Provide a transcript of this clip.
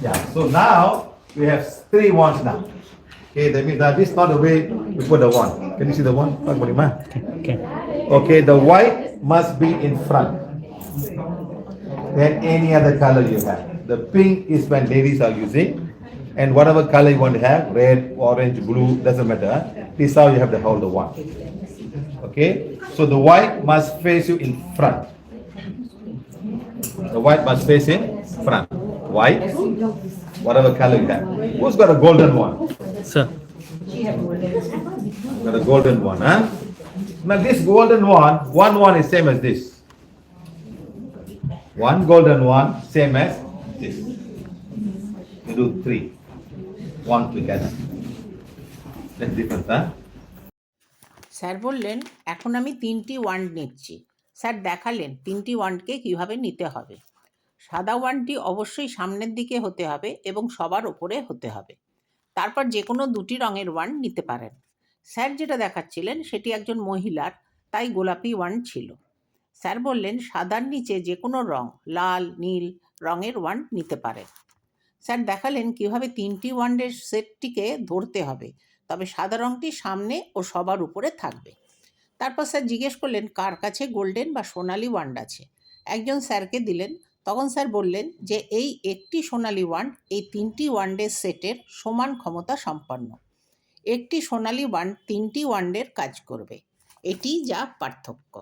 Yeah, so now we have three wands now. Okay, that means that this is not the way we put the wand. Can you see the wand? Boleh, Ma? Okay. Okay, the white must be in front. Then any other color you have. The pink is when ladies are using. And whatever color you want to have, red, orange, blue, doesn't matter. This is how you have to hold the wand. Okay, so the white must face you in front. The white must face in front. White, whatever color you have. Who's got a golden one? Sir. Got a golden one, huh? Now this golden one, one one is same as this. One golden one, same as this. You do three. One together. That's different, huh? Sir বললেন এখন আমি তিনটি wand নিচ্ছি sir দেখালেন তিনটি ওয়ান্ডকে কিভাবে নিতে হবে সাদা ওয়ান্ডটি অবশ্যই সামনের দিকে হতে হবে এবং সবার ওপরে হতে হবে। তারপর যে কোনো দুটি রঙের ওয়ান্ড নিতে পারেন। স্যার যেটা দেখাচ্ছিলেন সেটি একজন মহিলার, তাই গোলাপি ওয়ান্ড ছিল। স্যার বললেন, সাদার নিচে যে কোনো রং, লাল, নীল রঙের ওয়ান্ড নিতে পারেন। স্যার দেখালেন কীভাবে তিনটি ওয়ান্ডের সেটটিকে ধরতে হবে, তবে সাদা রঙটি সামনে ও সবার উপরে থাকবে। তারপর স্যার জিজ্ঞেস করলেন, কার কাছে গোল্ডেন বা সোনালি ওয়ান্ড আছে? একজন স্যারকে দিলেন তখন স্যার বললেন যে, এই একটি সোনালি ওয়ান্ড এই তিনটি ওয়ান্ডের সেটের সমান ক্ষমতা সম্পন্ন। একটি সোনালি ওয়ান্ড তিনটি ওয়ান্ডের কাজ করবে। এটি যা পার্থক্য।